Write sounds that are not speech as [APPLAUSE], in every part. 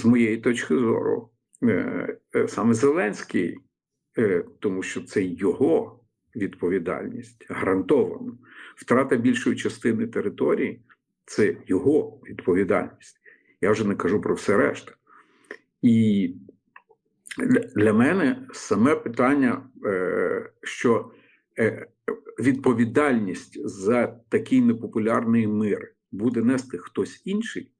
з моєї точки зору, е, е, саме Зеленський, е, тому що це його відповідальність гарантовано. Втрата більшої частини території це його відповідальність. Я вже не кажу про все решта. І для- мене саме питання, що відповідальність за такий непопулярний мир буде нести хтось інший,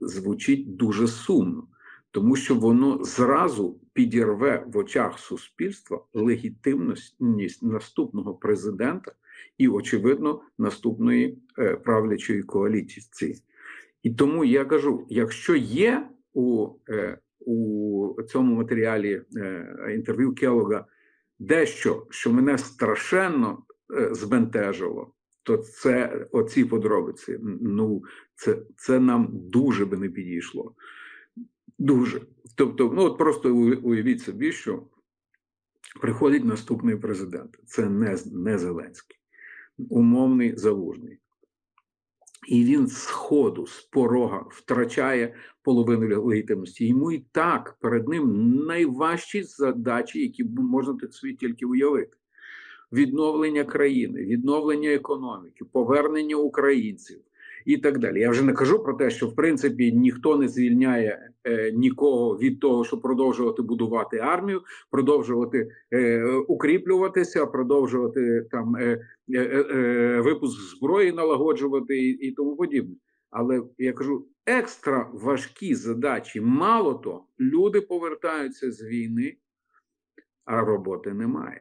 звучить дуже сумно, тому що воно зразу підірве в очах суспільства легітимність наступного президента і, очевидно, наступної е, правлячої коаліції. І тому я кажу: якщо є у, е, у цьому матеріалі е, інтерв'ю Келога дещо, що мене страшенно збентежило, то це оці подробиці. Ну, це, це нам дуже би не підійшло. Дуже. Тобто, ну от просто уявіть собі, що приходить наступний президент. Це не, не Зеленський, умовний залужний. І він з ходу, з порога втрачає половину легітимності. Йому і так перед ним найважчі задачі, які можна собі тільки уявити: відновлення країни, відновлення економіки, повернення українців і так далі. Я вже не кажу про те, що в принципі ніхто не звільняє е, нікого від того, щоб продовжувати будувати армію, продовжувати е, укріплюватися, продовжувати там е, е, е, випуск зброї налагоджувати і, і тому подібне. Але я кажу, екстра важкі задачі. Мало то, люди повертаються з війни, а роботи немає.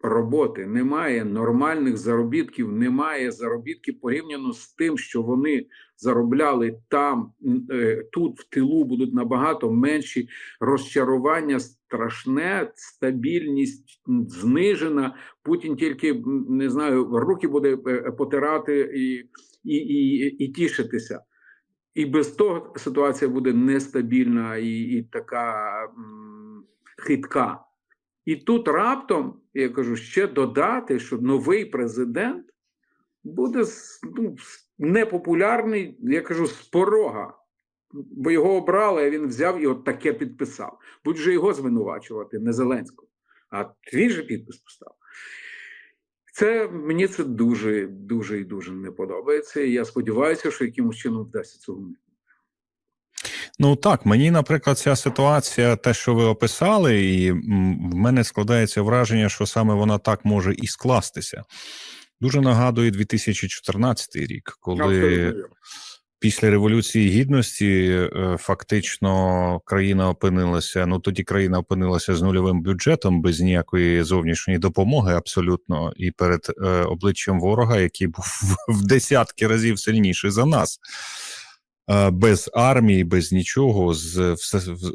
Роботи немає, нормальних заробітків немає. Заробітки порівняно з тим, що вони заробляли там, е, тут в тилу будуть набагато менші. Розчарування страшне, стабільність знижена. Путін тільки не знаю, руки буде е, потирати і, і, і, і тішитися. І без того ситуація буде нестабільна і, і така м, хитка. І тут раптом, я кажу, ще додати, що новий президент буде ну, непопулярний, я кажу, з порога. Бо його обрали, а він взяв і от таке підписав. Будь же його звинувачувати, не Зеленського. А він же підпис поставив. Це мені це дуже, дуже і дуже не подобається. І я сподіваюся, що якимось чином вдасться цього. Ну так, мені, наприклад, ця ситуація, те, що ви описали, і в мене складається враження, що саме вона так може і скластися. Дуже нагадує 2014 рік, коли Абсолютно після Революції Гідності е, фактично країна опинилася. Ну тоді країна опинилася з нульовим бюджетом, без ніякої зовнішньої допомоги, абсолютно, і перед е, обличчям ворога, який був [LAUGHS] в десятки разів сильніший за нас. Е, Без армії, без нічого, з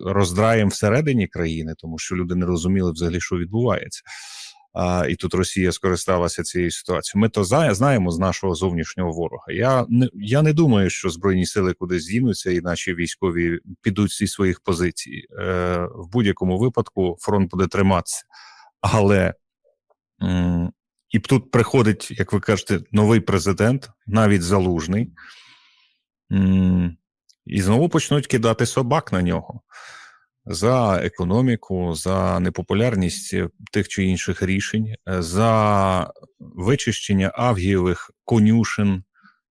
роздраєм всередині країни, тому що люди не розуміли взагалі, що відбувається. А, і тут Росія скористалася цією ситуацією. Ми то знаємо з нашого зовнішнього ворога. Я не я не думаю, що збройні сили кудись з'їнуться, і наші військові підуть зі своїх позицій. Е, в будь-якому випадку фронт буде триматися. Але м, і тут приходить, як ви кажете, новий президент, навіть залужний, і знову почнуть кидати собак на нього за економіку, за непопулярність тих чи інших рішень, е, за вичищення авгієвих конюшин,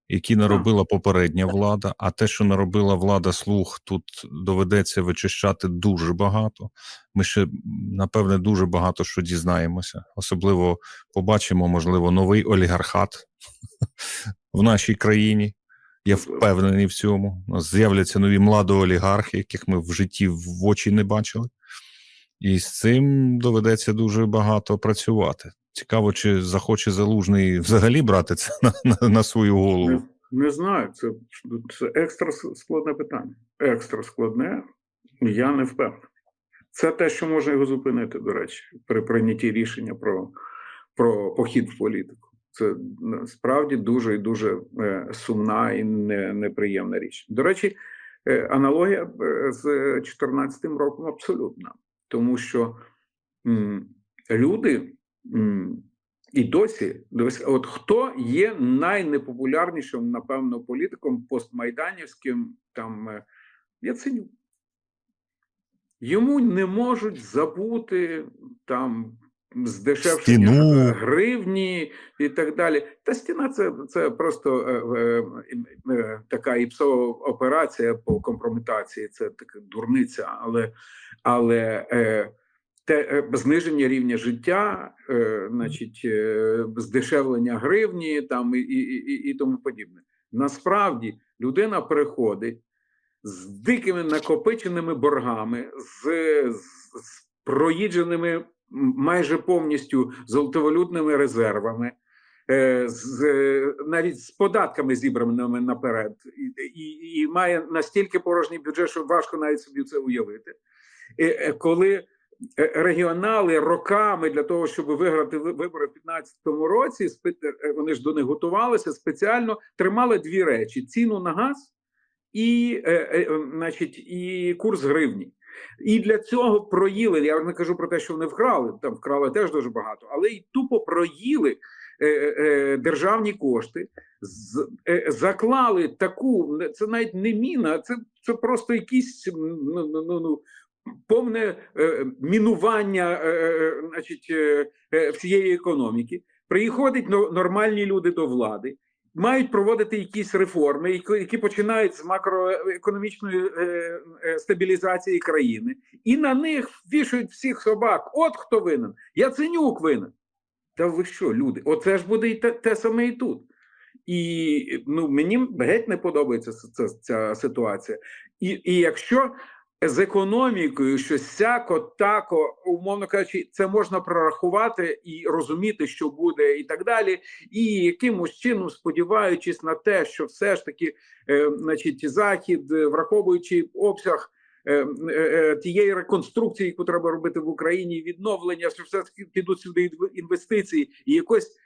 які наробила попередня влада. А те, що наробила влада слуг, тут доведеться вичищати дуже багато. Ми ще, напевне, дуже багато що дізнаємося. Особливо побачимо, можливо, новий олігархат [LAUGHS] в нашій країні. Я впевнений в цьому. У нас з'являться нові младоолігархи, яких ми в житті в очі не бачили. І з цим доведеться дуже багато працювати. Цікаво, чи захоче залужний взагалі брати це на, на, на свою голову. Не, не знаю, це, це екстра складне питання. Екстра складне, я не впевнений. Це те, що може його зупинити, до речі, при прийнятті рішення про, про похід в політику. Це насправді дуже і дуже е, сумна і неприємна річ. До речі, е, аналогія е, з 2014 роком абсолютна, тому що люди і досі, от хто є найнепопулярнішим, напевно, політиком постмайданівським, там Яценюк. йому не можуть забути там здешевшення е, гривні і так далі. Та стіна це, це просто е, е, е, така іпсова операція по компрометації. Це така дурниця, але, але е, те е, зниження рівня життя, е, значить, е, здешевлення гривні там і, і, і, і тому подібне. Насправді людина приходить з дикими накопиченими боргами, з, з, з проїдженими майже повністю золотовалютними резервами, е, з, навіть з податками зібраними наперед, і, і, має настільки порожній бюджет, що важко навіть собі це уявити. Е, Коли е, регіонали роками для того, щоб виграти вибори в 2015 році, вони ж до них готувалися спеціально, тримали дві речі: ціну на газ і, значить, і курс гривні. І для цього проїли. Я не кажу про те, що вони вкрали, там вкрали теж дуже багато, але й тупо проїли е, е, державні кошти, з, е, заклали таку, це навіть не міна, це, це просто якісь ну, ну, ну, ну, повне е, мінування е, е, значить, е, е, всієї економіки. Приходять но- нормальні люди до влади, мають проводити якісь реформи, які, починають з макроекономічної е, е, стабілізації країни, і на них вішають всіх собак. От хто винен. Яценюк винен. Та ви що, люди? Оце ж буде і те, те саме і тут. І ну, мені геть не подобається ця, ця ситуація. І, і якщо з економікою щось сяко, тако, умовно кажучи, це можна прорахувати і розуміти, що буде, і так далі. І якимось чином, сподіваючись на те, що все ж таки, е, значить, захід, е, враховуючи обсяг. е, е, Тієї реконструкції, яку треба робити в Україні, відновлення, що все підуть сюди інв- інвестиції, і якось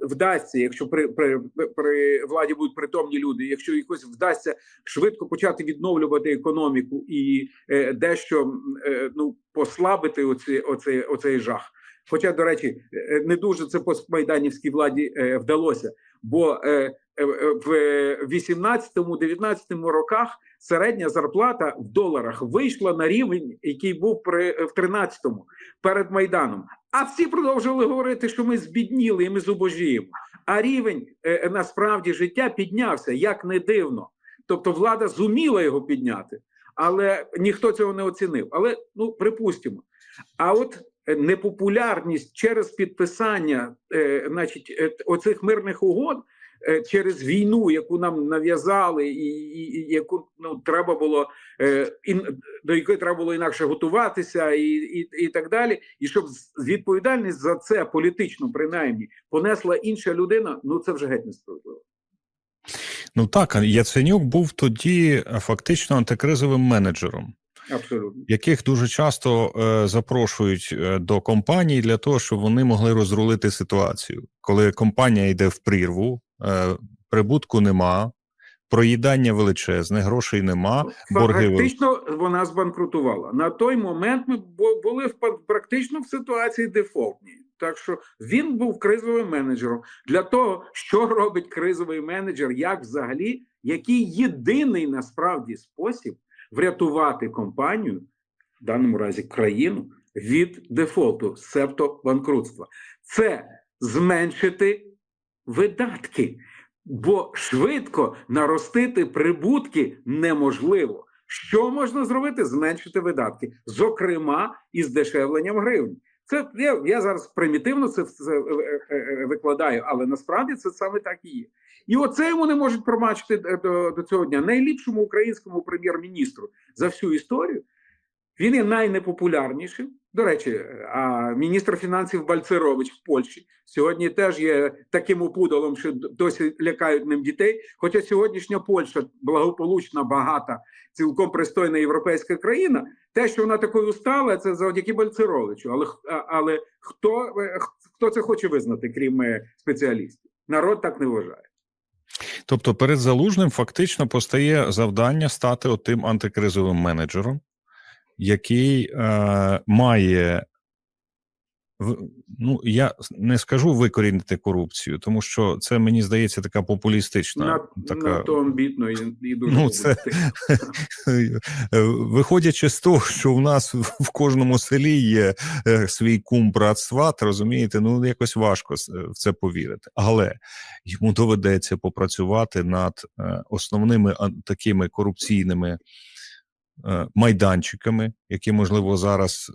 вдасться, якщо при, при, при владі будуть притомні люди, якщо якось вдасться швидко почати відновлювати економіку і е, дещо е, ну послабити оці, оцей, оцей жах. Хоча, до речі, е, не дуже це постмайданівській владі е, вдалося, бо е, е, е, в 18-19 роках середня зарплата в доларах вийшла на рівень, який був при в 13-му перед майданом. А всі продовжували говорити, що ми збідніли і ми зубожіємо. А рівень е, насправді життя піднявся, як не дивно. Тобто влада зуміла його підняти, але ніхто цього не оцінив. Але ну припустимо. А от е, непопулярність через підписання, е, значить, е, оцих мирних угод. Е, Через війну, яку нам нав'язали, і, і, і яку ну треба було е, ін, до якої треба було інакше готуватися, і, і, і так далі. І щоб відповідальність за це політично, принаймні, понесла інша людина, ну це вже геть несправедливо. Ну так, Яценюк був тоді е, фактично антикризовим менеджером, Абсолютно. яких дуже часто е, запрошують е, до компаній для того, щоб вони могли розрулити ситуацію. Коли компанія йде в прірву, е, прибутку нема, проїдання величезне, грошей нема, борги. Фактично вона збанкрутувала. На той момент ми бу- були в практично в ситуації дефолтній. Так що він був кризовим менеджером. Для того, що робить кризовий менеджер, як взагалі, який єдиний насправді спосіб врятувати компанію, в даному разі країну, від дефолту, себто банкрутства, це зменшити видатки. Бо швидко наростити прибутки неможливо. Що можна зробити? Зменшити видатки, зокрема і здешевленням гривні. Це я, я зараз примітивно це, це е, е, е, викладаю, але насправді це саме так і є. І оце не можуть промачити е, до, до цього дня. Найліпшому українському прем'єр-міністру за всю історію. Він є найнепопулярнішим. До речі, а міністр фінансів Бальцерович в Польщі сьогодні теж є таким опудалом, що досі лякають ним дітей. Хоча сьогоднішня Польща благополучна, багата, цілком пристойна європейська країна. Те, що вона такою стала, це завдяки Бальцеровичу. Але але хто, е, хто це хоче визнати, крім е, спеціалістів? Народ так не вважає. Тобто перед залужним фактично постає завдання стати отим антикризовим менеджером, який е, має Ну я не скажу викорінити корупцію, тому що це мені здається така популістична, На, така надто амбітно і, і дуже Ну, це- [LAUGHS] Е, Виходячи з того, що в нас в кожному селі є е, свій кум, брат, сват, розумієте, ну якось важко в це повірити. Але йому доведеться попрацювати над е, основними такими корупційними е, майданчиками, які, можливо, зараз.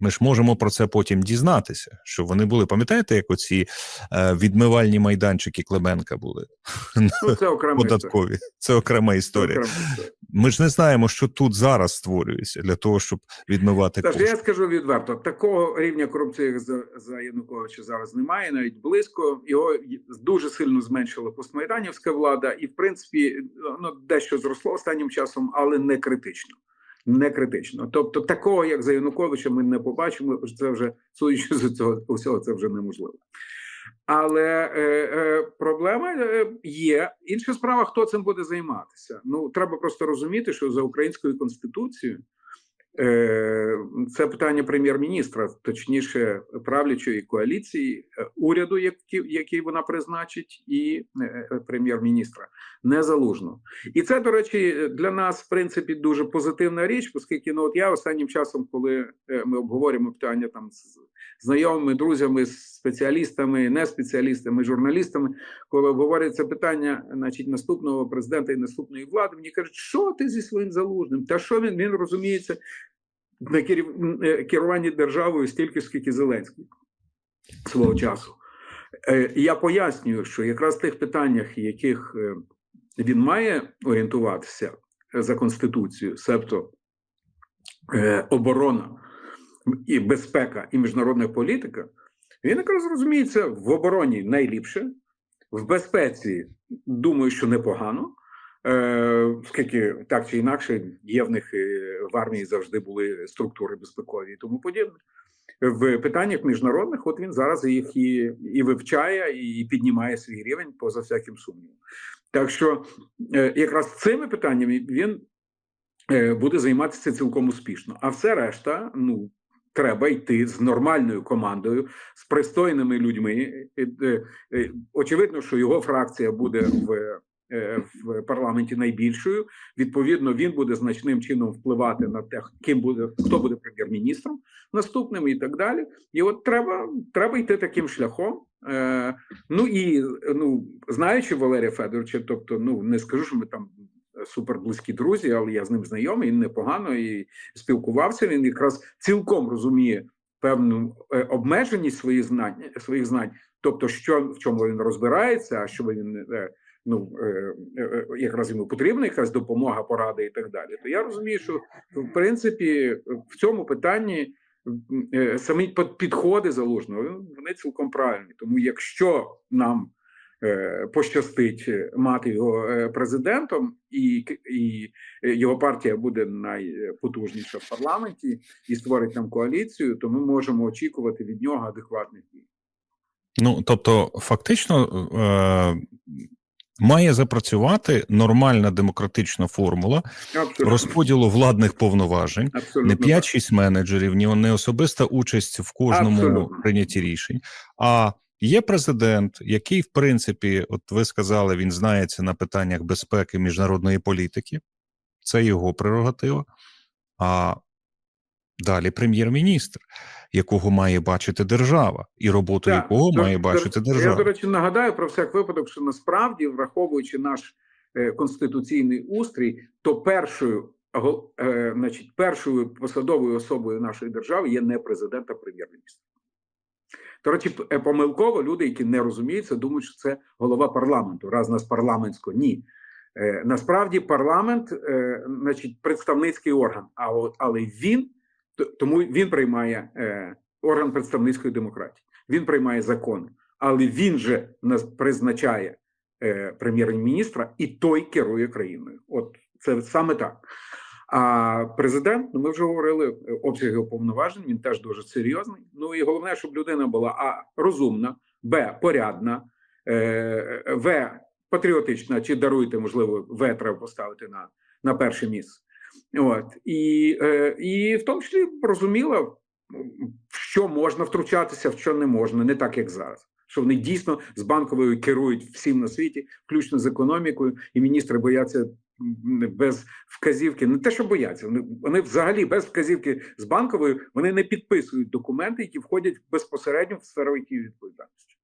Ми ж можемо про це потім дізнатися, що вони були. Пам'ятаєте, як оці е, відмивальні майданчики Клименка були Ну, це [LAUGHS] окрема історія. податкові? Це окрема Це історія. окрема історія. Ми ж не знаємо, що тут зараз створюється для того, щоб відмивати кошти. я скажу відверто: такого рівня корупції, як за, за Януковича, зараз немає, навіть близько. Його дуже сильно зменшила постмайданівська влада, і в принципі ну дещо зросло останнім часом, але не критично. Не критично. Тобто, такого, як за Януковича, ми не побачимо. Це вже судячи з цього усього, це вже неможливо. Але е, е, проблема е, є. Інша справа, хто цим буде займатися. Ну треба просто розуміти, що за українською конституцією це питання прем'єр-міністра, точніше, правлячої коаліції, е, уряду, який, вона призначить, і е, е, прем'єр-міністра незалужно. І це, до речі, для нас в принципі дуже позитивна річ, оскільки ну от я останнім часом, коли е, ми обговорюємо питання там з знайомими, друзями, спеціалістами, не спеціалістами, журналістами, коли обговорюється питання, значить, наступного президента і наступної влади, мені кажуть, що ти зі своїм залужним? Та що він він розуміється на е, керуванні державою стільки, скільки Зеленський свого часу. Е, Я пояснюю, що якраз в тих питаннях, яких е, він має орієнтуватися за конституцією, себто оборона і безпека, і міжнародна політика, він якраз розуміється в обороні найліпше, в безпеці думаю, що непогано. Е, оскільки так чи інакше є в них е, в армії завжди були структури безпекові і тому подібне. В питаннях міжнародних, от він зараз їх і, і вивчає, і піднімає свій рівень поза всяким сумнівом. Так що е, якраз цими питаннями він е, буде займатися цілком успішно. А все решта, ну. Треба йти з нормальною командою, з пристойними людьми. Е, е, е, Очевидно, що його фракція буде в, е, в парламенті найбільшою. Відповідно, він буде значним чином впливати на те, ким буде хто буде прем'єр-міністром наступним і так далі. І от треба, треба йти таким шляхом. Е, ну і ну знаючи Валерія Федоровича, тобто, ну не скажу, що ми там суперблизькі друзі, але я з ним знайомий, він непогано і спілкувався. Він якраз цілком розуміє певну е, обмеженість своїх знань, своїх знань, тобто, що в чому він розбирається, а що він е, ну е, е, якраз йому потрібна якась допомога, порада і так далі. То я розумію, що в принципі в цьому питанні е, самі підходи залужного вони цілком правильні. Тому якщо нам е, пощастить е, мати його е, президентом, і, і е, його партія буде найпотужніша в парламенті і створить там коаліцію, то ми можемо очікувати від нього адекватних дій. Ну тобто, фактично е, має запрацювати нормальна демократична формула Абсолютно, розподілу владних повноважень. абсолютно Не так. 5-6 менеджерів, ні не особиста участь в кожному Абсолютно. прийнятті рішень. А є президент, який, в принципі, от ви сказали, він знається на питаннях безпеки міжнародної політики. Це його прерогатива. А далі прем'єр-міністр, якого має бачити держава, і роботу Так, якого до- має до- бачити Я, до речі, нагадаю про всяк випадок, що насправді, враховуючи наш е, конституційний устрій, то першою, е, значить, першою посадовою особою нашої держави є не президент, а прем'єр-міністр. До речі, е, помилково люди, які не розуміються, думають, що це голова парламенту, раз нас парламентсько. Ні. Е, насправді парламент, е, значить, представницький орган, а от, але він тому він приймає е, орган представницької демократії. Він приймає закони, але він же нас призначає е, прем'єр-міністра, і той керує країною. От це саме так. А президент, ну ми вже говорили е, обсяги повноважень. Він теж дуже серйозний. Ну і головне, щоб людина була а розумна, б порядна, в патріотична. Чи даруйте, можливо, в треба поставити на, на перше місце. От і, е, і в тому числі розуміла, м, що можна втручатися, в що не можна, не так як зараз. Що вони дійсно з банковою керують всім на світі, включно з економікою, і міністри бояться без вказівки. Не те, що бояться, вони, вони взагалі без вказівки з банковою вони не підписують документи, які входять безпосередньо в сферу їхньої відповідальності.